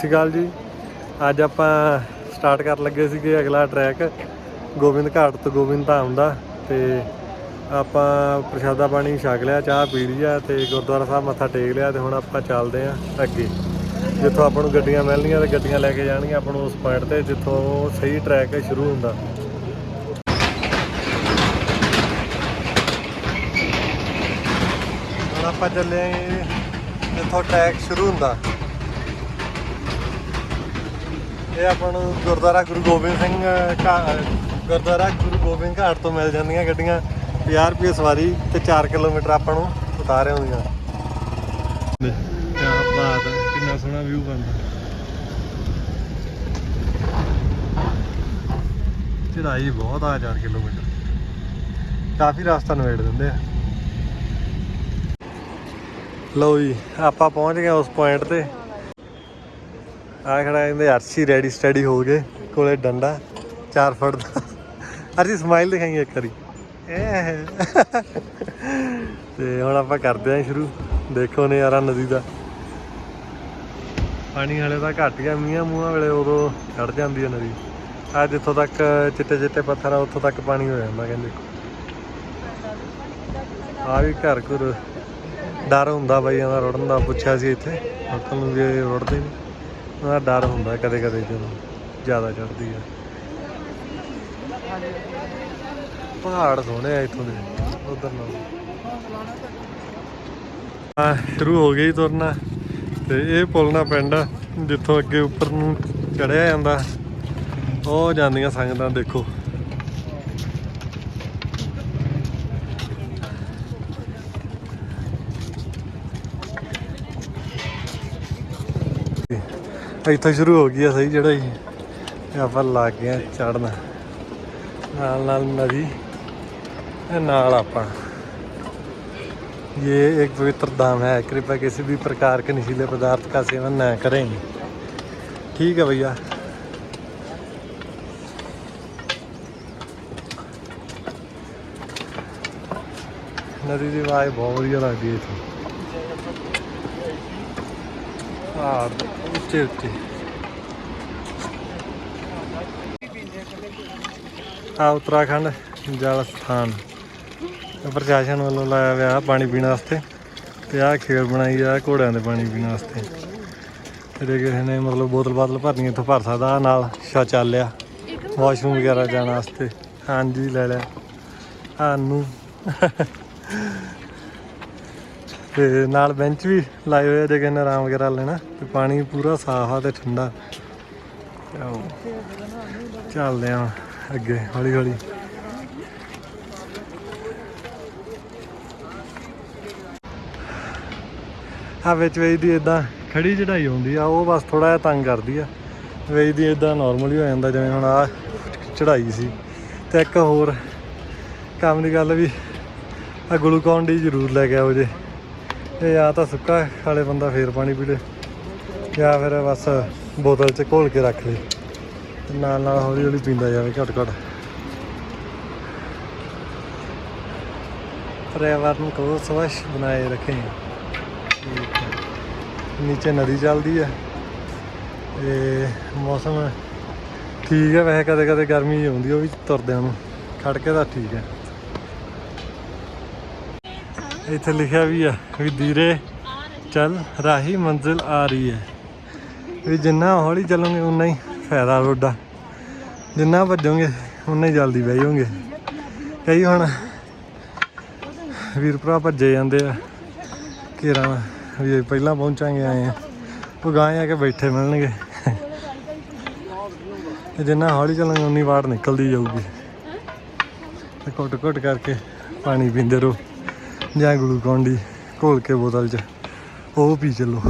ਸਤਿ ਸ਼੍ਰੀ ਅਕਾਲ ਜੀ। ਅੱਜ ਆਪਾਂ ਸਟਾਰਟ ਕਰਨ ਲੱਗੇ ਸੀਗੇ ਅਗਲਾ ਟਰੈਕ ਗੋਬਿੰਦ ਘਾਟ ਤੋਂ ਗੋਬਿੰਦ ਧਾਮ ਦਾ ਤੇ ਆਪਾਂ ਪ੍ਰਸ਼ਾਦਾ ਪਾਣੀ ਛਕ ਲਿਆ, ਚਾਹ ਪੀ ਲਈ ਆ ਤੇ ਗੁਰਦੁਆਰਾ ਸਾਹਿਬ ਮੱਥਾ ਟੇਕ ਲਿਆ ਤੇ ਹੁਣ ਆਪਾਂ ਚੱਲਦੇ ਆਂ ਅੱਗੇ। ਜਿੱਥੋਂ ਆਪਾਂ ਨੂੰ ਗੱਡੀਆਂ ਮਿਲਣੀਆਂ ਤੇ ਗੱਡੀਆਂ ਲੈ ਕੇ ਜਾਣਗੀਆਂ ਆਪਾਂ ਨੂੰ ਉਸ ਪੁਆਇੰਟ ਤੇ ਜਿੱਥੋਂ ਸਹੀ ਟਰੈਕ ਸ਼ੁਰੂ ਹੁੰਦਾ। ਹੁਣ ਆਪਾਂ ਚੱਲੇ ਆਂ ਜਿੱਥੋਂ ਟਰੈਕ ਸ਼ੁਰੂ ਹੁੰਦਾ। ਇਹ ਆਪਾਂ ਨੂੰ ਗੁਰਦੁਆਰਾ ਗੁਰੂ ਗੋਬਿੰਦ ਸਿੰਘ ਘਾ- ਗੁਰਦੁਆਰਾ ਗੁਰੂ ਗੋਬਿੰਦ ਘਾਟ ਤੋਂ ਮਿਲ ਜਾਂਦੀਆਂ ਗੱਡੀਆਂ। 50 ਰੁਪਏ ਸਵਾਰੀ ਤੇ 4 ਕਿਲੋਮੀਟਰ ਆਪਾਂ ਨੂੰ ਉਤਾਰੇ ਹੁੰਦੀਆਂ ਕੀ ਬਾਤ ਹੈ ਕਿੰਨਾ ਸੋਹਣਾ ਵਿਊ ਬਣਦਾ। ਚੜਾਈ ਬਹੁਤ ਆ 4 ਕਿਲੋਮੀਟਰ। ਕਾਫੀ ਰਸਤਾ ਨਵੇੜ ਦਿੰਦੇ ਆ। ਲਓ ਜੀ ਆਪਾਂ ਪਹੁੰਚ ਗਏ ਉਸ ਪੁਆਇੰਟ ਤੇ। ਆ ਖੜਾ ਕਹਿੰਦੇ ਅਰਸ਼ੀ ਰੈਡੀ ਸਟੱਡੀ ਹੋ ਗਏ, ਕੋਲੇ ਡੰਡਾ 4 ਫੁੱਟ ਦਾ ਅਰਸ਼ੀ ਸਮਾਈਲ ਦਿਖਾਈ ਇੱਕ ਵਾਰੀ। ਤੇ ਹੁਣ ਆਪਾਂ ਕਰਦੇ ਆਂ ਸ਼ੁਰੂ। ਦੇਖੋ ਨਜ਼ਾਰਾ ਨਦੀ ਦਾ। ਪਾਣੀ ਹਲੇ ਤਾਂ ਘਟ ਗਿਆ ਮੀਆਂ ਮੂਹਾਂ ਵੇਲੇ ਉਦੋਂ ਚੜ ਜਾਂਦੀ ਹੈ ਨਦੀ। ਆ ਜਿੱਥੋਂ ਤੱਕ ਚਿੱਟੇ ਚਿੱਟੇ ਪੱਥਰ ਆ, ਉੱਥੋਂ ਤੱਕ ਪਾਣੀ ਹੋ ਜਾਂਦਾ ਕਹਿੰਦੇ। ਆ ਵੀ ਘਰ ਘਰ ਡਰ ਹੁੰਦਾ ਬਾਈਆਂ ਦਾ ਰੁੜਨ ਦਾ, ਪੁੱਛਿਆ ਸੀ ਇੱਥੇ। ਅੰਕਲ ਨੂੰ ਵੀ ਰੁੜਦੇ ਨਹੀਂ ਉਹਦਾ ਡਰ ਹੁੰਦਾ ਕਦੇ ਕਦੇ ਜਦੋਂ ਜ਼ਿਆਦਾ ਚੜਦੀ ਆ। ਪਹਾੜ ਸੋਹਣੇ ਆ ਇੱਥੋਂ ਦੇ, ਉਧਰ ਨਾਲ। ਆ, ਸ਼ੁਰੂ ਹੋ ਗਈ ਤੁਰਨਾ ਤੇ ਇਹ ਪੁੱਲ ਨਾ ਪਿੰਡ ਜਿੱਥੋਂ ਅੱਗੇ ਉੱਪਰ ਨੂੰ ਚੜਿਆ ਜਾਂਦਾ। ਉਹ ਜਾਂਦੀਆਂ ਸੰਗਤਾਂ ਦੇਖੋ। ਇੱਥੋਂ ਸ਼ੁਰੂ ਹੋ ਗਈ ਆ ਸਹੀ ਚੜਾਈ ਤੇ ਆਪਾਂ ਲੱਗ ਗਏ ਚੜਨਾ ਨਾਲ ਨਾਲ ਨਦੀ ਤੇ ਨਾਲ ਆਪਾਂ ये एक पवित्र धाम है कृपया किसी भी प्रकार के नशीले पदार्थ का सेवन न करें ठीक है भैया ਨਦੀ ਦੀ ਆਵਾਜ਼ ਬਹੁਤ ਵਧੀਆ ਲੱਗਦੀ ਹੈ ਇੱਥੇ ਪਹਾੜ ਦੇ ਉੱਚੇ ਉੱਚੇ ਆ ਉੱਤਰਾਖੰਡ ਜਲ ਸਥਾਨ ਪ੍ਰਸ਼ਾਸਨ ਵੱਲੋਂ ਲਾਇਆ ਹੋਇਆ ਪਾਣੀ ਪੀਣ ਵਾਸਤੇ ਤੇ ਆਹ ਖੇਡ ਬਣਾਈ ਆ ਘੋੜਿਆਂ ਦੇ ਪਾਣੀ ਪੀਣ ਵਾਸਤੇ। ਤੇ ਕਿਸੇ ਨੇ ਮਤਲਬ ਬੋਤਲ ਬਾਤਲ ਭਰਨੀ ਇੱਥੋਂ ਭਰ ਸਕਦਾ, ਆਹ ਨਾਲ ਸ਼ੌਚਾਲਿਆ ਵਾਸ਼ਰੂਮ ਵਗੈਰਾ ਜਾਣ ਵਾਸਤੇ। ਹਾਂਜੀ, ਲੈ ਲਿਆ। ਸਾਨੂੰ ਤੇ ਨਾਲ ਬੈਂਚ ਵੀ ਲਾਏ ਹੋਏ ਆ, ਜੇ ਕਿਸੇ ਨੇ ਆਰਾਮ ਵਗੈਰਾ ਲੈਣਾ, ਤੇ ਪਾਣੀ ਪੂਰਾ ਸਾਫ਼ ਆ ਤੇ ਠੰਡਾ। ਆਓ, ਚੱਲਦੇ ਆ ਅੱਗੇ, ਹੌਲੀ ਹੌਲੀ। ਆ ਵਿੱਚ ਵੇਚ ਦੀ ਇਦਾਂ ਖੜੀ ਚੜਾਈ ਹੁੰਦੀ ਆ, ਉਹ ਬਸ ਥੋੜਾ ਜਿਹਾ ਤੰਗ ਕਰਦੀ ਆ। ਵੇਚ ਦੀ ਇਦਾਂ ਨਾਰਮਲ ਹੀ ਹੋ ਜਾਂਦਾ, ਜਿਵੇਂ ਹੁਣ ਆ ਚੜਾਈ ਸੀ। ਤੇ ਇੱਕ ਹੋਰ ਕੰਮ ਦੀ ਗੱਲ ਵੀ ਆ ਗਲੂਕੋਨ ਦੀ ਜ਼ਰੂਰ ਲੈ ਕੇ ਆਓ ਜੇ। ਇਹ ਜਾਂ ਤਾਂ ਸੁੱਕਾ ਖਾਲੇ ਬੰਦਾ ਫੇਰ ਪਾਣੀ ਪੀ ਲੇ ਜਾਂ ਫਿਰ ਬਸ ਬੋਤਲ 'ਚ ਘੋਲ ਕੇ ਰੱਖ ਲੇ ਤੇ ਨਾਲ ਨਾਲ ਹੌਲੀ ਹੌਲੀ ਪੀਂਦਾ ਜਾਵੇ ਘਟ ਘਟ पर्यावरण को स्वच्छ बनाए रखें ठीक है। नीचे नदी ਚੱਲਦੀ ਹੈ ਤੇ ਮੌਸਮ ਠੀਕ ਹੈ ਵੈਸੇ ਕਦੇ ਕਦੇ ਗਰਮੀ ਆਉਂਦੀ ਉਹ ਵੀ ਤੁਰਦਿਆਂ ਨੂੰ ਖੜ ਕੇ ਤਾਂ ਠੀਕ ਹੈ ਇੱਥੇ ਲਿਖਿਆ ਵੀ ਆ ਵੀ ਧੀਰੇ ਚੱਲ, ਰਾਹੀ ਮੰਜ਼ਿਲ ਆ ਰਹੀ ਹੈ। ਵੀ ਜਿੰਨਾ ਹੌਲੀ ਚੱਲੋਗੇ, ਉਨਾ ਹੀ ਫਾਇਦਾ ਤੁਹਾਡਾ। ਜਿੰਨਾ ਭੱਜੋਗੇ ਉਨਾ ਹੀ ਜਲਦੀ ਬਹਿ ਜਾਓਗੇ। ਕਈ ਹੁਣ ਵੀਰ ਭਰਾ ਭੱਜੇ ਜਾਂਦੇ ਆ। ਘੇਰਾ ਵੀ ਪਹਿਲਾਂ ਪਹੁੰਚਾਂਗੇ, ਆਏ ਆ ਉਹ ਗਾਂ ਆ ਕੇ ਬੈਠੇ ਮਿਲਣਗੇ। ਤੇ ਜਿੰਨਾ ਹੌਲੀ ਚੱਲਾਂਗੇ, ਉਨੀ ਵਾਰ ਨਿਕਲਦੀ ਜਾਊਗੀ। ਤੇ ਘੁੱਟ ਘੁੱਟ ਕਰਕੇ ਪਾਣੀ ਪੀਂਦੇ ਰਹੋ। ਜਾਂ ਗਲੂਕੋਨ ਦੀ ਘੋਲ ਕੇ ਬੋਤਲ 'ਚ, ਉਹ ਪੀ ਚੱਲੋ।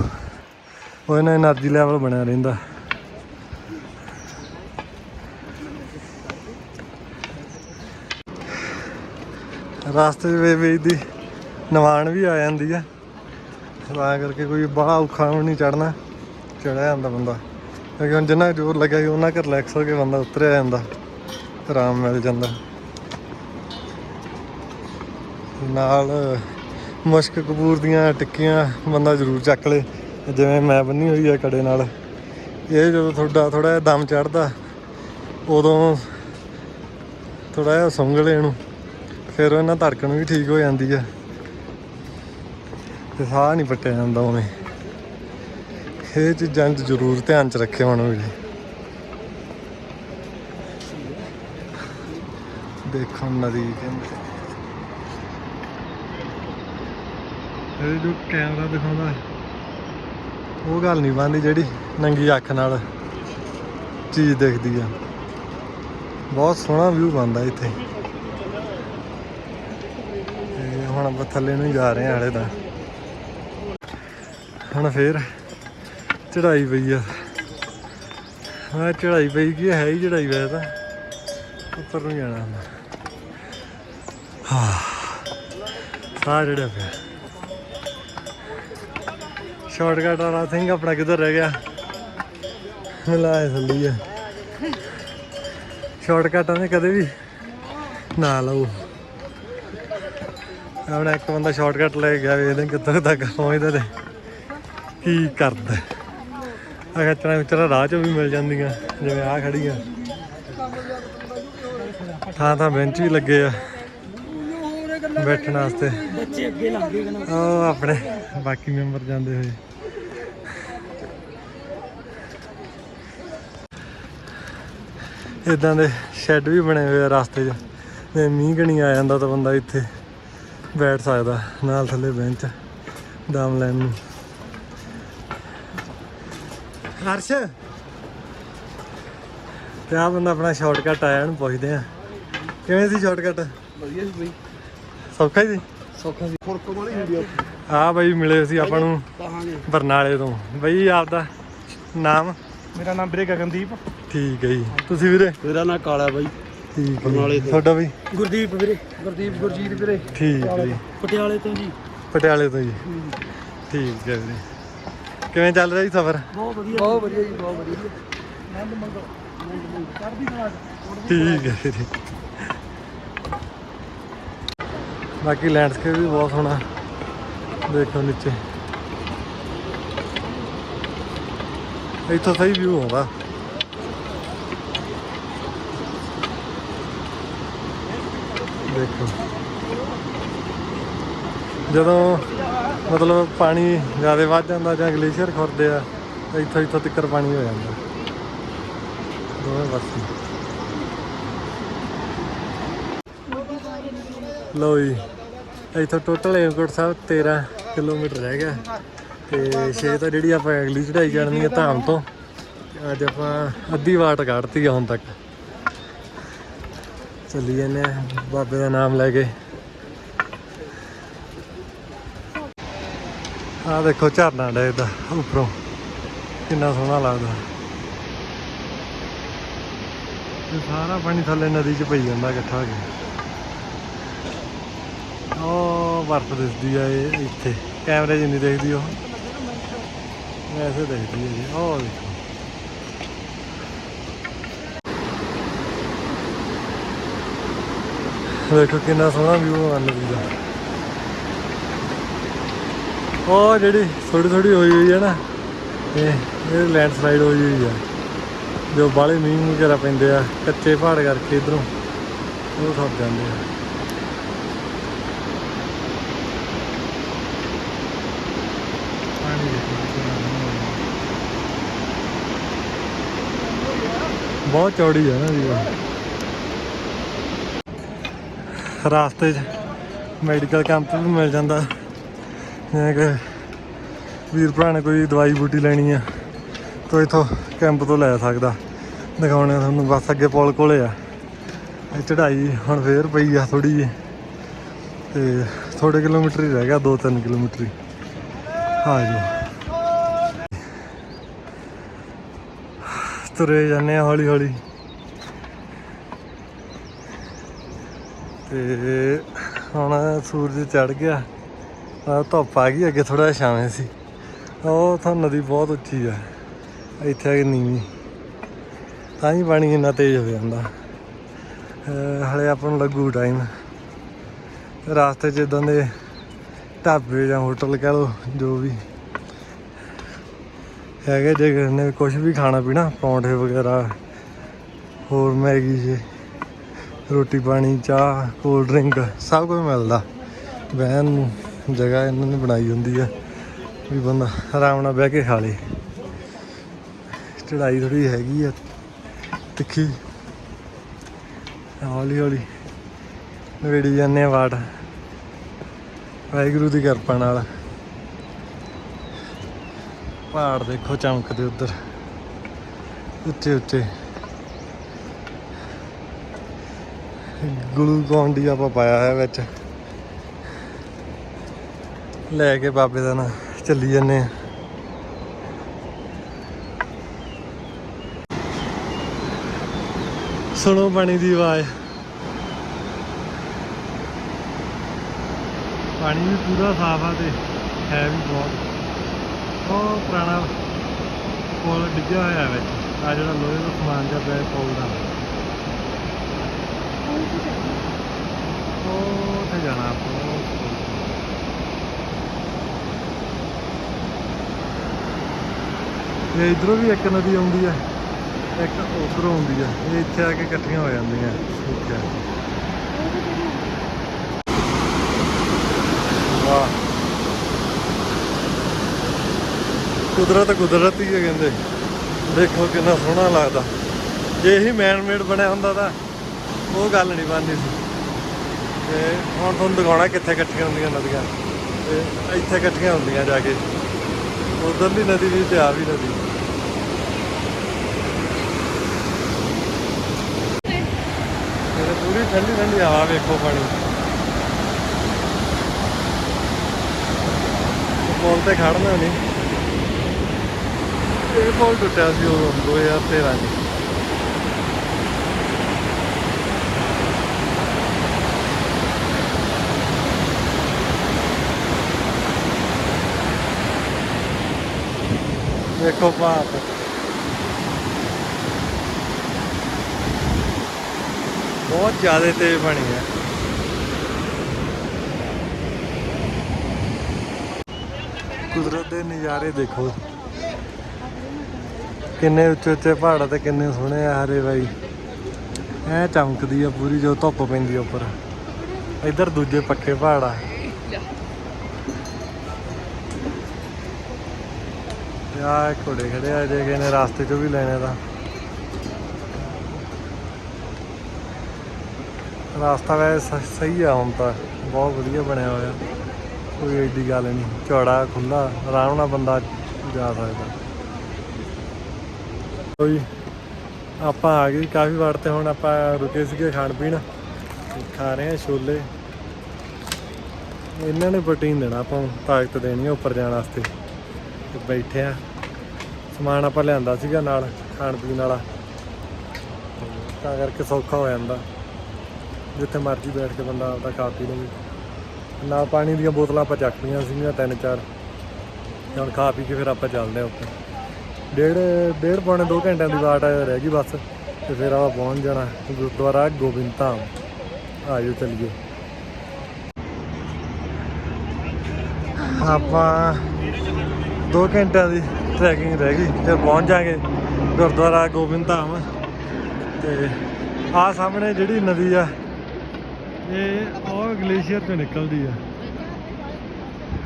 ਉਹਦੇ ਨਾਲ એનર્ਜੀ ਲੈਵਲ ਬਣਿਆ ਰਹਿੰਦਾ। ਰਾਸਤੇ ਵੇ ਵੇ ਦੀ ਨਵਾਨ ਵੀ ਆ ਜਾਂਦੀ ਆ। ਤਾਂ ਕਰਕੇ ਕੋਈ ਬਾਹ ਔਖਾ ਨੂੰ ਨਹੀਂ ਚੜਨਾ ਚੜਿਆ ਜਾਂਦਾ ਬੰਦਾ। ਕਿਉਂਕਿ ਹੁਣ ਜਿੰਨਾ ਜ਼ੋਰ ਲੱਗਿਆ ਉਹਨਾਂ ਕਰ ਰਿਲੈਕਸ ਹੋ ਕੇ ਬੰਦਾ ਉਤਰਿਆ ਜਾਂਦਾ। ਆਰਾਮ ਮਿਲ ਜਾਂਦਾ। ਨਾਲ ਮੁਸ਼ਕ ਕਪੂਰ ਦੀਆਂ ਟਿੱਕੀਆਂ ਬੰਦਾ ਜ਼ਰੂਰ ਚੱਕ ਲੇ। ਜਿਵੇਂ ਮੈਂ ਬੰਨੀ ਹੋਈ ਆ ਕੜੇ ਨਾਲ। ਇਹ ਜਦੋਂ ਤੁਹਾਡਾ ਥੋੜਾ ਜਿਹਾ ਦਮ ਚੜਦਾ ਉਦੋਂ ਥੋੜਾ ਜਿਹਾ ਸੁੰਘ ਸੁੰਗਲੇ ਇਹਨੂੰ। ਫਿਰ ਇਹਨਾਂ ਧੜਕਣ ਵੀ ਠੀਕ ਹੋ ਜਾਂਦੀ ਆ। ਤੇ ਸਾਹ ਨਹੀਂ ਪੱਟਿਆ ਜਾਂਦਾ ਉਵੇਂ। ਇਹ ਚੀਜ਼ਾਂ 'ਚ ਜ਼ਰੂਰ ਧਿਆਨ 'ਚ ਰੱਖਿਓ ਹੁਣ ਵੀ ਦੇਖੋ ਨਦੀ ਕਹਿੰਦੇ ਇਹ ਜੋ ਕੈਮਰਾ ਦਿਖਾਉਂਦਾ ਉਹ ਗੱਲ ਨਹੀਂ ਬਣਦੀ ਜਿਹੜੀ ਨੰਗੀ ਅੱਖ ਨਾਲ ਚੀਜ਼ ਦਿਖਦੀ ਆ। ਬਹੁਤ ਸੋਹਣਾ ਵਿਊ ਬਣਦਾ ਇੱਥੇ। ਹੁਣ ਆਪਾਂ ਥੱਲੇ ਨੂੰ ਜਾ ਰਹੇ ਹਾਂ ਹਲੇ ਤਾਂ। ਹੁਣ ਫੇਰ ਚੜਾਈ ਪਈ ਆ। ਮੈਂ ਚੜਾਈ ਪਈ ਕੀ ਹੈ ਹੀ ਚੜਾਈ ਵੈਸੇ ਤਾਂ। ਉੱਪਰ ਨੂੰ ਜਾਣਾ। ਹੁੰਦਾ ਹਾਂ ਸਾਹ ਜਿਹੜਾ ਪਿਆ ਸ਼ਾਰਟਕਟ ਵਾਲਾ ਥਿੰਗ ਆਪਣਾ ਕਿੱਧਰ ਰਹਿ ਗਿਆ? ਮਿਲਾਏ ਥੱਲੀ ਆ। ਸ਼ਾਰਟਕਟਾਂ ਨੇ ਕਦੇ ਵੀ ਨਾ ਲਓ। ਆਪਣਾ ਇੱਕ ਬੰਦਾ ਸ਼ਾਰਟਕਟ ਲੈ ਗਿਆ ਵੇਖਦੇ ਕਿੱਥੋਂ ਤੱਕ ਪਹੁੰਚਦਾ ਤੇ ਕੀ ਕਰਦਾ। ਅਗਰ ਚਣਾ ਵਿਚਾਰਾ ਰਾਹ ਚੋਂ ਵੀ ਮਿਲ ਜਾਂਦੀਆਂ ਜਿਵੇਂ ਆ। ਖੜੀਆਂ ਥਾਂ ਥਾਂ ਬੈਂਚ ਵੀ ਲੱਗੇ ਆ ਬੈਠਣ ਵਾਸਤੇ। ਬੱਚੇ ਅੱਗੇ ਲੱਗ ਆਪਣੇ ਬਾਕੀ ਮੈਂਬਰ ਜਾਂਦੇ ਹੋਏ। ਇਦਾਂ ਦੇ ਸ਼ੈੱਡ ਵੀ ਬਣੇ ਹੋਏ ਆ ਰਸਤੇ 'ਚ। ਜੇ ਮੀਂਹ ਕਣੀ ਆ ਜਾਂਦਾ ਤਾਂ ਬੰਦਾ ਇੱਥੇ ਬੈਠ ਸਕਦਾ ਨਾਲ ਥੱਲੇ ਬੈਂਚ ਦਮ ਲੈਣ ਨੂੰ। ਹਰਸ਼! ਤੇ ਆ ਬੰਦਾ ਆਪਣਾ ਸ਼ਾਰਟਕਟ ਆਇਆ ਇਹਨੂੰ ਪੁੱਛਦੇ ਆ। ਕਿਵੇਂ ਸੀ ਸ਼ਾਰਟਕਟ ਵਧੀਆ ਸੀ ਬਈ। ਸੌਖਾ ਸੀ? ਸੌਖਾ ਸੀ। ਫੁਰਕ ਵਾਲੀ ਹੁੰਦੀ ਆ ਆ ਬਈ ਮਿਲੇ ਸੀ ਆਪਾਂ ਨੂੰ ਬਰਨਾਲੇ ਤੋਂ। ਬਈ ਆਪਦਾ ਨਾਮ? ਮੇਰਾ ਨਾਮ ਵੀਰੇ ਗਗਨਦੀਪ। ਠੀਕ ਹੈ ਜੀ। ਤੁਸੀਂ ਵੀਰੇ? ਮੇਰਾ ਨਾਮ ਕਾਲਾ ਬਾਈ। ਠੀਕ ਹੈ ਬਰਨਾਲੇ ਜੀ। ਤੋਂ। ਤੁਹਾਡਾ ਵੀ? ਗੁਰਦੀਪ ਵੀਰੇ ਗੁਰਦੀਪ ਗੁਰਜੀਤ ਵੀਰੇ। ਠੀਕ ਹੈ ਜੀ। ਪਟਿਆਲੇ ਤੋਂ ਜੀ। ਪਟਿਆਲੇ ਤੋਂ ਜੀ। ਠੀਕ ਹੈ ਵੀਰੇ। ਕਿਵੇਂ ਚੱਲ ਰਿਹਾ ਜੀ ਸਫ਼ਰ? ਬਹੁਤ ਵਧੀਆ ਬਹੁਤ ਵਧੀਆ ਜੀ ਬਹੁਤ ਵਧੀਆ। ਆਨੰਦ ਮੰਗੋ ਆਨੰਦ ਮੰਗੋ ਚੜ੍ਹਦੀ ਕਲਾ ਚ। ਠੀਕ ਹੈ ਵੀਰੇ। ਬਾਕੀ ਲੈਂਡਸਕੇਪ ਵੀ ਬਹੁਤ ਸੋਹਣਾ। ਦੇਖੋ ਨੀਚੇ। ਇੱਥੋਂ ਸਹੀ ਵਿਊ ਆਉਂਦਾ। ਦੇਖੋ। ਜਦੋਂ ਮਤਲਬ ਪਾਣੀ ਜ਼ਿਆਦਾ ਵੱਧ ਜਾਂਦਾ ਜਾਂ ਗਲੇਸ਼ੀਅਰ ਖੁਰਦੇ ਆ, ਇੱਥੋਂ ਇੱਥੋਂ ਤੱਕ ਪਾਣੀ ਹੋ ਜਾਂਦਾ। ਦੋਵੇਂ ਪਾਸੇ। ਲਓ ਜੀ, ਇੱਥੋਂ ਟੋਟਲ ਏਮਕੋਟ ਸਾਹਿਬ 13 ਕਿਲੋਮੀਟਰ ਰਹਿ ਗਿਆ। ਤੇ ਛੇ ਤਾਂ ਜਿਹੜੀ ਆਪਾਂ ਅਗਲੀ ਚੜਾਈ ਚੜਨੀ ਹੈ ਧਾਮ ਤੋਂ, ਅੱਜ ਆਪਾਂ ਅੱਧੀ ਵਾਟ ਕੱਢਤੀ ਆ ਹੁਣ ਤੱਕ। ਚੱਲੀ ਜਾਂਦੇ ਆ, ਬਾਬੇ ਦਾ ਨਾਮ ਲੈ ਕੇ। ਆ ਦੇਖੋ ਝਰਨਾ ਡੇਦਾ ਉੱਪਰੋਂ। ਕਿੰਨਾ ਸੋਹਣਾ ਲੱਗਦਾ। ਇਹ ਸਾਰਾ ਪਾਣੀ ਥੱਲੇ ਨਦੀ 'ਚ ਪਈ ਜਾਂਦਾ ਇਕੱਠਾ ਹੋ ਕੇ। ਉਹ ਬਰਫ਼ ਦਿਸਦੀ ਆ ਇਹ ਇੱਥੇ। ਕੈਮਰੇ ਜਿੰਨੀ ਦੇਖਦੀ ਉਹ। ਵੈਸੇ ਦੇਖਦੀ ਆ ਜੀ। ਉਹ ਦੇਖੋ। ਦੇਖੋ ਕਿੰਨਾ ਸੋਹਣਾ ਵਿਊ ਆ ਨਦੀ ਦਾ ਉਹ ਜਿਹੜੀ ਥੋੜੀ ਥੋੜੀ ਹੋਈ ਹੋਈ ਹੈ ਨਾ, ਇਹ ਇਹ ਲੈਂਡ ਹੋਈ ਹੋਈ ਆ। ਜੋ ਬਾਲੇ ਮੀਂਹ ਵਗੈਰਾ ਪੈਂਦੇ ਆ, ਕੱਚੇ ਪਹਾੜ ਕਰਕੇ ਇਧਰੋਂ, ਉਹ ਸਭ ਜਾਂਦੇ ਆ। ਬਹੁਤ ਚੌੜੀ ਆ ਨਾ ਜੀ ਰਾਸਤੇ 'ਚ ਮੈਡੀਕਲ ਕੈਂਪ ਵੀ ਮਿਲ ਜਾਂਦਾ। ਜਿਵੇਂ ਕਿ ਵੀਰ ਭਰਾ ਨੇ ਕੋਈ ਦਵਾਈ ਬੂਟੀ ਲੈਣੀ ਆ, ਤਾਂ ਇਥੋਂ ਕੈਂਪ ਤੋਂ ਲੈ ਸਕਦਾ। ਦਿਖਾਉਣੇ ਤੁਹਾਨੂੰ, ਬਸ ਅੱਗੇ ਪੁਲ ਕੋਲੇ ਆ। ਇਹ ਚੜਾਈ ਹੁਣ ਫੇਰ ਪਈ ਆ ਥੋੜੀ ਜਿਹੀ। ਤੇ ਥੋੜੇ ਕਿਲੋਮੀਟਰ ਹੀ ਰਹਿ ਗਿਆ 2-3 ਕਿਲੋਮੀਟਰ ਹੀ। ਆ ਜਾਓ। ਤੁਰੇ ਜਾਂਦੇ ਆ ਹੌਲੀ ਹੌਲੀ ਤੇ ਹੁਣ ਸੂਰਜ ਚੜ ਗਿਆ। ਆ ਧੁੱਪ ਆ ਗਈ, ਅੱਗੇ ਥੋੜਾ ਛਾਵੇਂ ਸੀ। ਉਹ ਤਾਂ ਨਦੀ ਬਹੁਤ ਉੱਚੀ ਆ। ਇੱਥੇ ਆ ਕੇ ਨੀਵੀਂ। ਤਾਂ ਹੀ ਪਾਣੀ ਇੰਨਾ ਤੇਜ਼ ਹੋ ਜਾਂਦਾ। ਅਹ ਹਲੇ ਆਪਾਂ ਨੂੰ ਲੱਗੂ ਟਾਈਮ ਰਾਸਤੇ 'ਚ ਇਦਾਂ ਦੇ ਢਾਬੇ ਜਾਂ ਹੋਟਲ ਕਹ ਲਓ, ਜੋ ਵੀ ਹੈਗੇ, ਜੇ ਕਿਸੇ ਨੇ ਕੁਝ ਵੀ ਖਾਣਾ ਪੀਣਾ, ਪਰੌਂਠੇ ਵਗੈਰਾ, ਹੋਰ ਮੈਗੀ ਜੇ। ਰੋਟੀ ਪਾਣੀ, ਚਾਹ ਕੋਲਡ ਡਰਿੰਕ ਸਭ ਕੁਝ ਮਿਲਦਾ। ਬਹਿਣ ਨੂੰ ਜਗ੍ਹਾ ਇਹਨਾਂ ਨੇ ਬਣਾਈ ਹੁੰਦੀ ਆ ਵੀ ਬੰਦਾ ਆਰਾਮ ਨਾਲ ਬਹਿ ਕੇ ਖਾ ਲੇ। ਚੜਾਈ ਥੋੜੀ ਹੈਗੀ ਆ, ਤਿੱਖੀ। ਹੌਲੀ ਹੌਲੀ ਨਵੇੜੀ ਜਾਂਦੇ ਆ ਵਾਟ। ਵਾਹਿਗੁਰੂ ਦੀ ਕਿਰਪਾ ਨਾਲ। ਪਹਾੜ ਦੇਖੋ ਚਮਕਦੇ ਉੱਧਰ। ਉੱਚੇ ਉੱਚੇ ਗਲੂਕੋਨ ਡੀ ਆਪਾਂ ਪਾਇਆ ਹੋਇਆ ਵਿੱਚ। ਲੈ ਕੇ ਬਾਬੇ ਦਾ ਨਾਂ ਚੱਲੀ ਜੰਨੇ ਆ। ਸੁਣੋ ਪਾਣੀ ਦੀ ਆਵਾਜ਼। ਪਾਣੀ ਵੀ ਪੂਰਾ ਸਾਫ਼ ਆ ਤੇ ਹੈ ਵੀ ਬਹੁਤ। ਬਹੁਤ ਪੁਰਾਣਾ ਪੁਲ ਡਿੱਗਿਆ ਹੋਇਆ ਵਿੱਚ। ਆ ਜਿਹੜਾ ਲੋਹੇ ਦਾ ਸਮਾਨ ਜਿਹਾ ਪਿਆ ਪੁਲ ਦਾ ਉਹ ਤੇ ਜਾਣਾ ਆਪਾਂ ਇਹ ਇਧਰੋਂ ਵੀ ਇੱਕ ਨਦੀ ਆਉਂਦੀ ਹੈ, ਇੱਕ ਉਧਰੋਂ ਆਉਂਦੀ ਹੈ। ਇਹ ਇੱਥੇ ਆ ਕੇ ਇਕੱਠੀਆਂ ਹੋ ਜਾਂਦੀਆਂ। ਠੀਕ ਹੈ। ਵਾਹ। ਕੁਦਰਤ ਕੁਦਰਤ ਹੀ ਹੈ ਕਹਿੰਦੇ। ਦੇਖੋ ਕਿੰਨਾ ਸੋਹਣਾ ਲੱਗਦਾ। ਜੇ ਇਹੀ ਮੈਨ ਮੇਡ ਬਣਿਆ ਹੁੰਦਾ ਤਾਂ ਉਹ ਗੱਲ ਨਹੀਂ ਬਣਨੀ ਸੀ। ਤੇ ਹੁਣ ਤੁਹਾਨੂੰ ਦਿਖਾਉਣਾ ਕਿੱਥੇ ਇਕੱਠੀਆਂ ਹੁੰਦੀਆਂ ਨਦੀਆਂ ਤੇ ਇੱਥੇ ਇਕੱਠੀਆਂ ਹੁੰਦੀਆਂ ਜਾ ਕੇ। ਉਧਰਲੀ ਨਦੀ ਵੀ ਤੇ ਆ ਵੀ ਨਦੀ। ਇਹ ਪੂਰੀ ਠੰਡੀ ਠੰਡੀ ਹਵਾ ਵੇਖੋ ਪਾਣੀ। ਪੁਲ ਤੇ ਖੜਨਾ ਨਹੀਂ। ਇਹ ਪੁਲ ਟੁੱਟਿਆ ਸੀ ਉਹ 2013 ਚ। ਵੇਖੋ ਭਾਪ ਬਹੁਤ ਜ਼ਿਆਦਾ ਤੇਜ਼ ਪਾਣੀ ਹੈ। ਕੁਦਰਤ ਦੇ ਨਜ਼ਾਰੇ ਦੇਖੋ। ਕਿੰਨੇ ਉੱਚੇ ਉੱਚੇ ਪਹਾੜ ਤੇ ਕਿੰਨੇ ਸੋਹਣੇ ਆ ਹਰੇ ਬਾਈ। ਐ ਚਮਕਦੀ ਆ ਪੂਰੀ, ਜੋ ਧੁੱਪ ਪੈਂਦੀ ਆ ਉੱਪਰ। ਇੱਧਰ ਦੂਜੇ ਪੱਕੇ ਪਹਾੜ ਆ। ਤੇ ਘੋੜੇ ਖੜੇ ਆ ਜੇ ਕਿਸੇ ਨੇ ਰਸਤੇ ਚੋਂ ਵੀ ਲੈਣੇ ਤਾਂ। ਰਸਤਾ ਵੈਸੇ ਸਹੀ ਆ ਹੁਣ ਤਾਂ ਬਹੁਤ ਵਧੀਆ ਬਣਿਆ ਹੋਇਆ। ਕੋਈ ਐਡੀ ਗੱਲ ਨਹੀਂ ਚੌੜਾ ਖੁੱਲਾ ਆਰਾਮ ਨਾਲ ਬੰਦਾ ਜਾ ਸਕਦਾ। ਕੋਈ ਆਪਾਂ ਆ ਗਏ ਕਾਫੀ ਵਾਰ ਤੇ ਹੁਣ ਆਪਾਂ ਰੁਕੇ ਸੀਗੇ ਖਾਣ ਪੀਣ। ਖਾ ਰਹੇ ਆ ਛੋਲੇ। ਇਹਨਾਂ ਨੇ ਪ੍ਰੋਟੀਨ ਦੇਣਾ ਆਪਾਂ ਨੂੰ, ਤਾਕਤ ਦੇਣੀ ਆ ਉੱਪਰ ਜਾਣ ਵਾਸਤੇ। ਤੇ ਬੈਠੇ ਆ। ਸਮਾਨ ਆਪਾਂ ਲਿਆਂਦਾ ਸੀਗਾ ਨਾਲ, ਖਾਣ ਪੀਣ ਵਾਲਾ। ਤਾਂ ਕਰਕੇ ਸੌਖਾ ਹੋ ਜਾਂਦਾ। ਜਿੱਥੇ ਮਰਜ਼ੀ ਬੈਠ ਕੇ ਬੰਦਾ ਆਪਦਾ ਖਾ ਪੀ ਲਵੇ। ਨਾਲ ਪਾਣੀ ਦੀਆਂ ਬੋਤਲਾਂ ਆਪਾਂ ਚੱਕ ਲਈਆਂ ਸੀਗੀਆਂ, ਤਿੰਨ ਚਾਰ। ਹੁਣ ਖਾ ਪੀ ਕੇ ਫਿਰ ਆਪਾਂ ਚੱਲਦੇ ਆ ਉੱਪਰ ਡੇਢ ਡੇਢ ਪੌਣੇ 2 ਘੰਟਿਆਂ ਦੀ ਵਾਟ ਰਹਿ ਗਈ ਬਸ। ਤੇ ਫਿਰ ਆਪਾਂ ਪਹੁੰਚ ਜਾਣਾ ਗੁਰਦੁਆਰਾ ਗੋਬਿੰਦ ਧਾਮ। ਆਜੋ ਚੱਲੀਏ। ਆਪਾਂ 2 ਘੰਟਿਆਂ ਦੀ ਟਰੈਕਿੰਗ ਰਹਿ ਗਈ ਫਿਰ ਪਹੁੰਚ ਜਾਾਂਗੇ ਗੁਰਦੁਆਰਾ ਗੋਬਿੰਦ ਧਾਮ। ਤੇ ਆ ਸਾਹਮਣੇ ਜਿਹੜੀ ਨਦੀ ਆ, ਇਹ ਉਹ ਗਲੇਸ਼ੀਅਰ ਤੋਂ ਨਿਕਲਦੀ ਆ।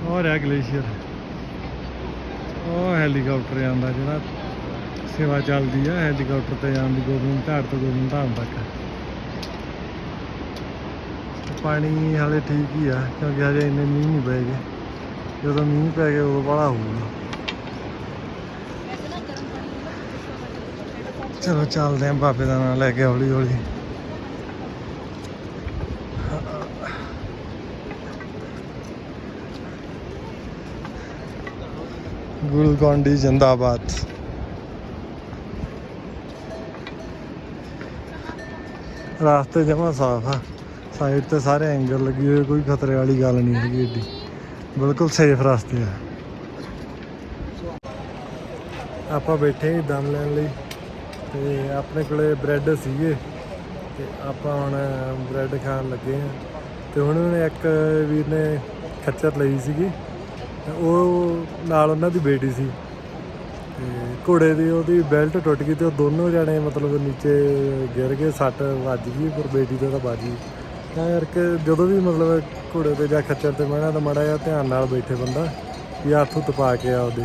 ਉਹ ਰਿਹਾ ਗਲੇਸ਼ੀਅਰ। ਉਹ ਹੈਲੀਕਾਪਟਰ ਜਾਂਦਾ ਜਿਹੜਾ ਸੇਵਾ ਚੱਲਦੀ ਆ, ਹੈਲੀਕਾਪਟਰ ਤੇ ਜਾਂਦੀ ਗੋਬਿੰਦ ਘਾਟ ਤੋਂ ਗੋਬਿੰਦ ਧਾਮ ਤੱਕ। ਪਾਣੀ ਹਾਲੇ ਠੀਕ ਹੀ ਆ, ਕਿਉਂਕਿ ਹਜੇ ਇੰਨੇ ਮੀਂਹ ਨਹੀਂ ਪਏ ਗੇ ਜਦੋਂ ਮੀਂਹ ਪੈ ਗਿਆ, ਉਦੋਂ ਬੜਾ ਹੋਊਗਾ। ਚਲੋ ਚੱਲਦੇ ਆਂ, ਬਾਬੇ ਦਾ ਨਾਮ ਲੈ ਕੇ ਹੌਲੀ ਹੌਲੀ। ਗੁਲਗੋਂਡੀ ਜਿੰਦਾਬਾਦ। ਰਾਸਤੇ ਜਮਾ ਸਾਫ਼ ਆ। ਸਾਈਡ ਤੇ ਸਾਰੇ ਐਂਗਲ ਲੱਗੇ ਹੋਏ, ਕੋਈ ਖਤਰੇ ਵਾਲੀ ਗੱਲ ਨਹੀਂ ਹੈਗੀ ਏਡੀ। ਬਿਲਕੁਲ ਸੇਫ ਰਸਤੇ ਆ। ਆਪਾਂ ਬੈਠੇ ਹੀ ਦਮ ਲੈਣ ਲਈ। ਤੇ ਆਪਣੇ ਕੋਲੇ ਬ੍ਰੈਡ ਸੀਗੇ ਤੇ ਆਪਾਂ ਹੁਣ ਬ੍ਰੈਡ ਖਾਣ ਲੱਗੇ ਆ ਤੇ ਹੁਣ ਉਹਨੇ ਇੱਕ ਵੀਰ ਨੇ ਖੱਚਰ ਲਈ ਸੀਗੀ ਤੇ ਉਹ ਨਾਲ ਉਹਨਾਂ ਦੀ ਬੇਟੀ ਸੀ। ਤੇ ਘੋੜੇ ਦੀ ਉਹਦੀ ਬੈਲਟ ਟੁੱਟ ਗਈ ਤੇ ਉਹ ਦੋਨੋਂ ਜਣੇ ਮਤਲਬ ਨੀਚੇ ਗਿਰ ਗਏ, ਸੱਟ ਵੱਜ ਗਈ ਪਰ ਬੇਟੀ ਤੇ ਤਾਂ ਵੱਜ ਗਈ। ਤਾਂ ਕਰਕੇ ਜਦੋਂ ਵੀ ਮਤਲਬ ਘੋੜੇ ਤੇ ਜਾਂ ਖੱਚਰ ਤੇ ਬਹਿਣਾ ਤਾਂ ਮਾੜਾ ਜਿਹਾ ਧਿਆਨ ਨਾਲ ਬੈਠੇ ਬੰਦਾ ਵੀ ਹੱਥ ਹੁੱਥ ਕੇ ਆ ਉਹਦੇ।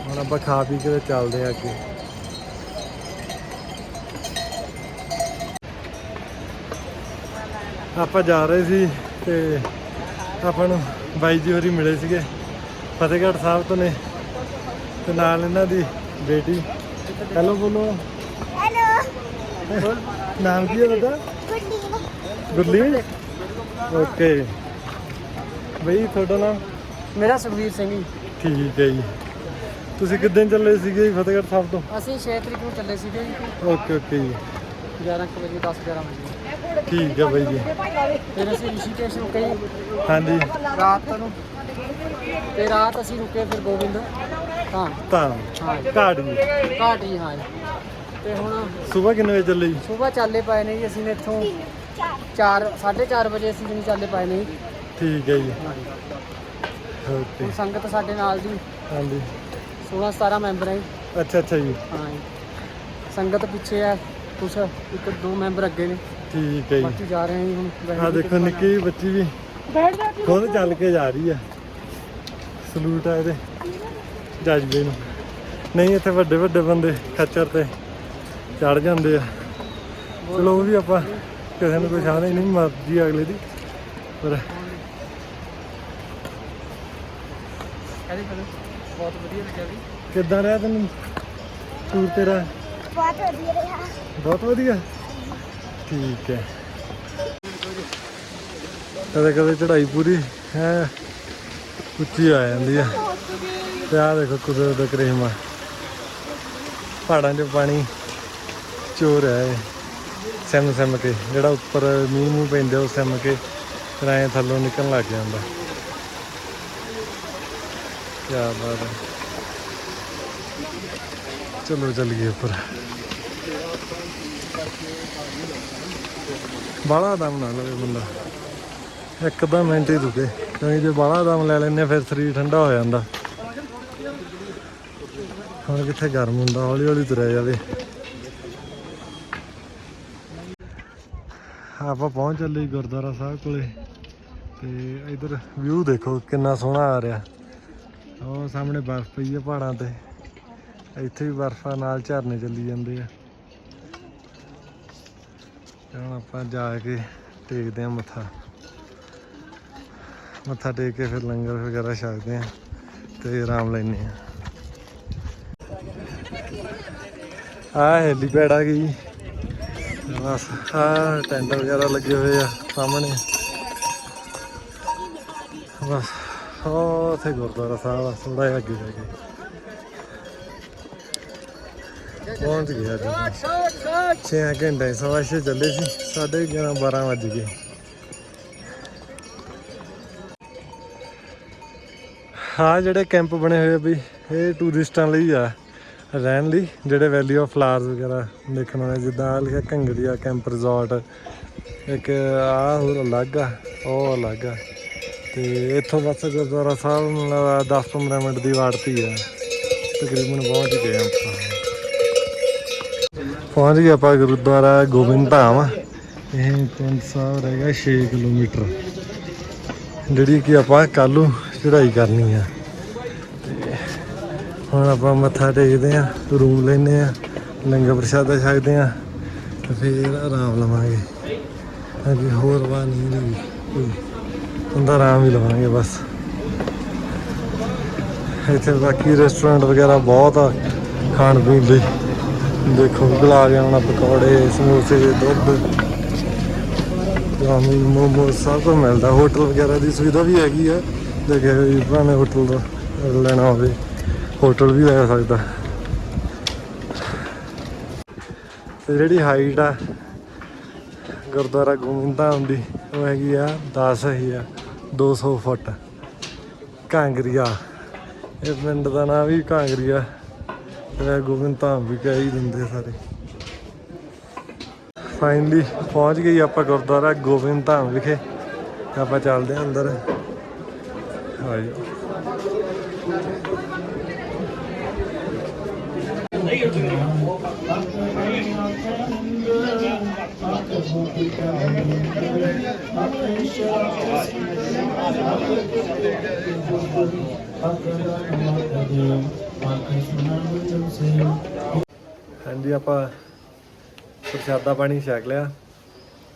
ਹੁਣ ਆਪਾਂ ਖਾ ਪੀ ਕੇ ਤੇ ਚੱਲਦੇ ਆ ਅੱਗੇ। ਆਪਾਂ ਜਾ ਰਹੇ ਸੀ ਤੇ ਆਪਾਂ ਨੂੰ ਬਾਈ ਜੀ ਹੋਰੀ ਮਿਲੇ ਸੀਗੇ ਫਤਿਹਗੜ੍ਹ ਸਾਹਿਬ ਤੋਂ ਨੇ। ਤੇ ਨਾਲ ਇਹਨਾਂ ਦੀ ਬੇਟੀ। ਹੈਲੋ ਬੋਲੋ। ਹੈਲੋ। ਨਾਮ ਕੀ ਹੈ ਤੁਹਾਡਾ? ਗੁਰਲੀਨ। ਓਕੇ। ਬਈ ਤੁਹਾਡਾ ਨਾਮ? ਮੇਰਾ ਸੁਖਵੀਰ ਸਿੰਘ ਜੀ। ਠੀਕ ਹੈ ਜੀ। ਤੁਸੀਂ ਕਿੱਦਾਂ ਚੱਲੇ ਸੀਗੇ ਜੀ ਫਤਿਹਗੜ੍ਹ ਸਾਹਿਬ ਤੋਂ? ਅਸੀਂ 6 ਤਰੀਕ ਨੂੰ ਚੱਲੇ ਸੀਗੇ ਜੀ। ਓਕੇ ਓਕੇ ਜੀ। 11 ਕੁ ਵਜੇ 10 11 ਵਜੇ। ਠੀਕ ਹੈ ਬਾਈ ਜੀ। ਫਿਰ ਅਸੀਂ ਰਿਸ਼ੀਕੇਸ਼ ਰੁਕੇ ਜੀ ਹਾਂਜੀ। ਰਾਤ ਨੂੰ। ਤੇ ਰਾਤ ਅਸੀਂ ਰੁਕੇ ਫਿਰ ਗੋਬਿੰਦ। ਹਾਂ ਤਾਂ। ਹਾਂ। ਘਾਟ ਜੀ ਘਾਟ ਜੀ ਹਾਂ ਜੀ। ਤੇ ਹੁਣ ਸਵੇਰ ਕਿੰਨੇ ਵਜੇ ਚੱਲੇ ਜੀ? ਸਵੇਰ ਚਾਲੇ ਪਏ ਨੇ ਜੀ ਅਸੀਂ ਨੇ ਇੱਥੋਂ 4 4:30 ਵਜੇ ਅਸੀਂ ਜਿਹਨੂੰ ਚਾਲੇ ਪਏ ਨੇ ਜੀ। ਠੀਕ ਹੈ ਜੀ। ਹਾਂ ਜੀ। ਓਕੇ। ਹੁਣ ਸੰਗਤ ਸਾਡੇ ਨਾਲ ਦੀ। ਹਾਂਜੀ। 16 17 ਮੈਂਬਰ ਹੈ ਜੀ। ਅੱਛਾ ਅੱਛਾ ਜੀ। ਹਾਂ ਜੀ। ਸੰਗਤ ਪਿੱਛੇ ਆ ਕੁਛ ਇੱਕ ਦੋ ਮੈਂਬਰ ਅੱਗੇ ਨੇ। ਠੀਕ ਹੈ ਜੀ। ਬਾਕੀ ਜਾ ਰਹੇ ਹਾਂ ਜੀ ਹੁਣ ਆ ਦੇਖੋ ਕਿਰਪਾ ਨਿੱਕੀ ਜਿਹੀ ਬੱਚੀ ਵੀ ਖੁਦ ਚੱਲ ਕੇ ਜਾ ਰਹੀ ਆ। ਸਲੂਟ ਆ ਇਹਦੇ ਜੱਜਦੇ ਨੂੰ। ਨਹੀਂ ਇੱਥੇ ਵੱਡੇ ਵੱਡੇ ਬੰਦੇ ਖੱਚਰ ਤੇ ਚੜ ਜਾਂਦੇ ਆ। ਚਲੋ ਉਹ ਵੀ ਆਪਾਂ ਕਿਸੇ ਨੂੰ ਕੋਈ ਸ਼ਾਨ ਹੀ ਨਹੀਂ ਮਰਜ਼ੀ ਅਗਲੇ ਦੀ। ਪਰ ਕਹਦੇ ਕਹਦੇ ਬਹੁਤ ਵਧੀਆ ਲੱਗਿਆ ਵੀ। ਕਿੱਦਾਂ ਰਿਹਾ ਤੈਨੂੰ? ਟੂਰ ਤੇਰਾ? ਬਹੁਤ ਵਧੀਆ ਰਿਹਾ। ਬਹੁਤ ਵਧੀਆ? ਠੀਕ ਹੈ। ਕਦੇ ਕਦੇ ਚੜਾਈ ਪੂਰੀ ਹੈ। ਉੱਚੀ ਆ ਜਾਂਦੀ ਆ। ਤੇ ਆ ਦੇਖੋ ਕੁਦਰਤ ਦਾ ਕਰੇਮਾ ਪਹਾੜਾਂ 'ਚ ਪਾਣੀ ਚੋਰ ਹੈ ਇਹ। ਸਿਮ ਸਿਮ ਕੇ, ਜਿਹੜਾ ਉੱਪਰ ਮੀਂਹ ਮੂੰਹ ਪੈਂਦੇ ਉਹ ਸਿਮ ਕੇ ਰਾਏ ਥੱਲੋਂ ਨਿਕਲਣ ਲੱਗ ਜਾਂਦਾ। ਕੀ ਬਾਤ ਹੈ। ਚਲੋ ਚੱਲੀਏ ਉੱਪਰ। ਬਾਲਾ ਦਮ ਨਾ ਲਵੇ ਬੰਦਾ। ਇੱਕ ਇੱਕਦਮ ਮਿੰਟ ਹੀ ਰੁਕੇ। ਕਿਉਂਕਿ ਜੇ ਬਾਲਾ ਦਮ ਲੈ ਲੈਂਦੇ, ਫਿਰ ਸਰੀਰ ਠੰਡਾ ਹੋ ਜਾਂਦਾ। ਹੁਣ ਕਿੱਥੇ ਗਰਮ ਹੁੰਦਾ ਹੌਲੀ ਹੌਲੀ ਤੁਰਿਆ ਜਾਵੇ। ਆਪਾਂ ਪਹੁੰਚ ਚੱਲੇ ਗੁਰਦੁਆਰਾ ਸਾਹਿਬ ਕੋਲੇ। ਤੇ ਇਧਰ ਵਿਊ ਦੇਖੋ ਕਿੰਨਾ ਸੋਹਣਾ ਆ ਰਿਹਾ। ਉਹ ਸਾਹਮਣੇ ਬਰਫ਼ ਪਈ ਹੈ ਪਹਾੜਾਂ ਤੇ। ਇੱਥੇ ਵੀ ਬਰਫ਼ਾਂ ਨਾਲ ਝਰਨੇ ਚੱਲੀ ਜਾਂਦੇ ਆ। ਤੇ ਹੁਣ ਆਪਾਂ ਜਾ ਕੇ ਟੇਕਦੇ ਆ ਮੱਥਾ। ਮੱਥਾ ਟੇਕ ਕੇ ਫਿਰ ਲੰਗਰ ਵਗੈਰਾ ਛਕਦੇ ਆ ਤੇ ਆਰਾਮ ਲੈਨੇ ਆ ਆ ਹੈਲੀਪੈਡ ਆ ਗਈ। ਬਸ, ਆ ਟੈਂਟ ਵਗੈਰਾ ਲੱਗੇ ਹੋਏ ਆ ਸਾਹਮਣੇ। ਬਸ, ਉਹ ਉੱਥੇ ਗੁਰਦੁਆਰਾ ਸਾਹਿਬ ਆ ਥੋੜਾ ਜਿਹਾ ਅੱਗੇ ਜਾ ਕੇ। ਪਹੁੰਚ ਗਿਆ ਜੀ 6 ਘੰਟੇ ਸਵਾ ਛੇ ਚੱਲੇ ਸੀ, ਸਾਢੇ 11 12 ਵੱਜ ਗਏ। ਹਾਂ ਜਿਹੜੇ ਕੈਂਪ ਬਣੇ ਹੋਏ ਆ ਬਈ ਇਹ ਟੂਰਿਸਟਾਂ ਲਈ ਆ, ਰਹਿਣ ਲਈ, ਜਿਹੜੇ ਵੈਲੀ ਆਫ ਫਲਾਵਰਸ ਵਗੈਰਾ ਦੇਖਣ ਵਾਲੇ, ਜਿੱਦਾਂ ਆਹ ਲਿਖਿਆ ਕੰਗੜੀਆ ਕੈਂਪ ਰਿਜ਼ੋਰਟ ਇੱਕ ਆ ਹੋਰ ਅਲੱਗ ਆ, ਉਹ ਅਲੱਗ ਆ। ਤੇ ਇੱਥੋਂ ਬਸ ਗੁਰਦੁਆਰਾ ਸਾਹਿਬ ਮਤਲਬ 10-15 ਮਿੰਟ ਦੀ ਵਾੜਤੀ ਆ। ਤਕਰੀਬਨ ਪਹੁੰਚ ਗਏ ਆਪਾਂ। ਪਹੁੰਚ ਗਏ ਆਪਾਂ ਗੁਰਦੁਆਰਾ ਗੋਬਿੰਦ ਧਾਮ। ਇਹ ਪਿੰਡ ਸਾਹਿਬ ਰਹਿ ਗਿਆ 6 ਕਿਲੋਮੀਟਰ। ਜਿਹੜੀ ਕਿ ਆਪਾਂ ਕੱਲ੍ਹ ਨੂੰ ਚੜ੍ਹਾਈ ਕਰਨੀ ਆ। ਤੇ ਹੁਣ ਆਪਾਂ ਮੱਥਾ ਟੇਕਦੇ ਆ, ਰੂਮ ਲੈਨੇ ਆ, ਲੰਗਰ ਪ੍ਰਸ਼ਾਦਾ ਛਕਦੇ ਆ ਤੇ ਫਿਰ ਆਰਾਮ ਲਵਾਂਗੇ। ਅਜੇ ਹੋਰ ਵਾ ਨਹੀਂ ਲਈ ਕੋਈ। ਆਰਾਮ ਹੀ ਲਵਾਂਗੇ ਬਸ। ਇੱਥੇ ਬਾਕੀ ਰੈਸਟੋਰੈਂਟ ਵਗੈਰਾ ਬਹੁਤ ਆ, ਖਾਣ ਪੀਣ ਲਈ। ਦੇਖੋ, ਗੁਲਾਬ ਜਾਮਣਾ ਪਕੌੜੇ, ਸਮੋਸੇ, ਦੁੱਧ। ਚਾਉਮੀਨ ਮੋਮੋ ਸਭ ਕੁਝ ਮਿਲਦਾ। ਹੋਟਲ ਵਗੈਰਾ ਦੀ ਸੁਵਿਧਾ ਵੀ ਹੈਗੀ ਆ। ਜੇ ਕਿਸੇ ਵੀ ਭਾਵੇਂ ਹੋਟਲ ਦਾ ਲੈਣਾ ਹੋਵੇ, ਹੋਟਲ ਵੀ ਲੈ ਸਕਦਾ। ਤੇ ਜਿਹੜੀ ਹਾਈਟ ਆ, ਗੁਰਦੁਆਰਾ ਗੋਬਿੰਦਾਂ ਦੀ, ਉਹ ਹੈਗੀ ਆ 10000 200 ਫੁੱਟ। ਕਾਂਗਰੀਆ। ਇਹ ਪਿੰਡ ਦਾ ਨਾਮ ਵੀ ਕਾਂਗਰੀਆ। ਜਿਹੜਾ ਗੋਬਿੰਦ ਧਾਮ ਵੀ ਕਹਿ ਹੀ ਦਿੰਦੇ ਸਾਰੇ। ਫਾਈਨਲੀ ਪਹੁੰਚ ਗਈ ਆਪਾਂ ਗੁਰਦੁਆਰਾ ਗੋਬਿੰਦ ਧਾਮ ਵਿਖੇ। ਆਪਾਂ ਚੱਲਦੇ ਹਾਂ ਅੰਦਰ। ਹਾਂਜੀ Thank you. ਹਾਂਜੀ, ਆਪਾਂ ਪ੍ਰਸ਼ਾਦਾ ਪਾਣੀ ਛਕ ਲਿਆ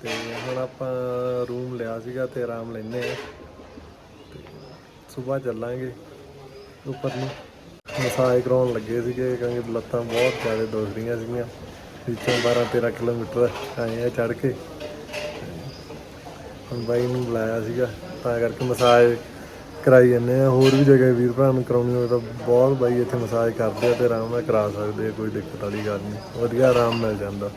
ਤੇ ਹੁਣ ਆਪਾਂ ਰੂਮ ਲਿਆ ਸੀਗਾ ਤੇ ਆਰਾਮ ਲੈਨੇ ਆ। ਤੇ ਸਵੇਰ ਚੱਲਾਂਗੇ ਉੱਪਰ ਨੂੰ ਮਸਾਜ ਕਰਾਉਣ ਲੱਗੇ ਸੀਗੇ ਕਿਉਂਕਿ ਲੱਤਾਂ ਬਹੁਤ ਜ਼ਿਆਦਾ ਦੁਖ ਰਹੀਆਂ ਸੀਗੀਆਂ। ਵਿੱਚੋਂ 12 13 ਕਿਲੋਮੀਟਰ ਆਏ ਆ ਚੜ ਕੇ। ਹੁਣ ਬਾਈ ਨੂੰ ਬੁਲਾਇਆ ਸੀਗਾ, ਤਾਂ ਕਰਕੇ ਮਸਾਜ ਕਰਾਈ ਜਾਂਦੇ ਆ। ਹੋਰ ਵੀ ਜਗ੍ਹਾ ਵੀਰ ਭਰਾ ਨੂੰ ਕਰਾਉਣੀ ਹੋਵੇ ਤਾਂ ਬਹੁਤ ਬਾਈ ਇੱਥੇ ਮਸਾਜ ਕਰਦੇ ਆ ਤੇ ਆਰਾਮ ਨਾਲ ਕਰਾ ਸਕਦੇ ਆ, ਕੋਈ ਦਿੱਕਤ ਵਾਲੀ ਗੱਲ ਨਹੀਂ। ਵਧੀਆ ਆਰਾਮ ਮਿਲ ਜਾਂਦਾ।